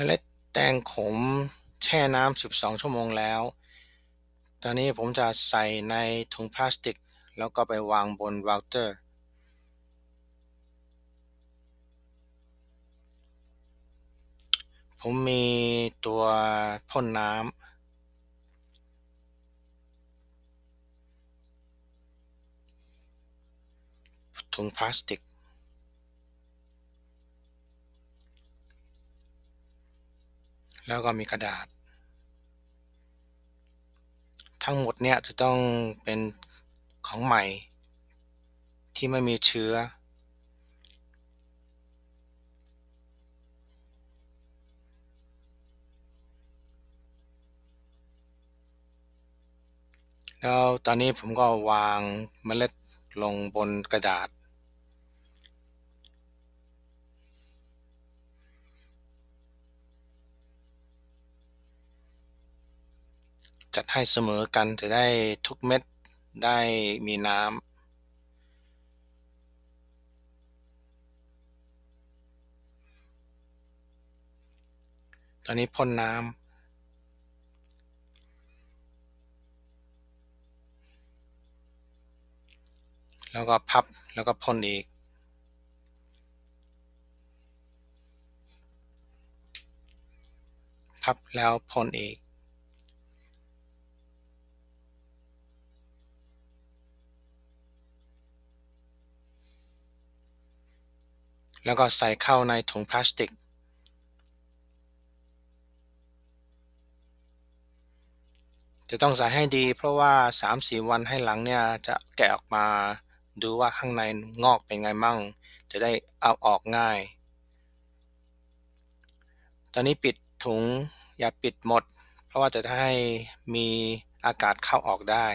เมล็ดแตงขมแช่น้ำ12 ชั่วโมงแล้ว ตอนนี้ผมจะใส่ในถุงพลาสติก แล้วก็ไปวางบนเราเตอร์ ผมมีตัวพ่นน้ำถุงพลาสติก แล้วก็มีกระดาษ ทั้งหมดเนี่ยจะต้องเป็นของใหม่ ที่ไม่มีเชื้อ แล้วตอนนี้ผมก็วางเมล็ดลงบนกระดาษ จัดให้เสมอกันจะได้ทุกเม็ดได้มีน้ำตอนนี้พ่นน้ำแล้วก็พับแล้วก็พ่นอีก พับแล้วพ่นอีก แล้วก็ใส่เข้าในถุงพลาสติก จะต้องใส่ให้ดีเพราะว่า 3-4 วันให้หลังเนี่ยจะแกะออกมาดูว่าข้างในงอกเป็นไงมั่ง จะได้เอาออกง่าย ตอนนี้ปิดถุงอย่าปิดหมด เพราะว่าจะให้มีอากาศเข้าออกได้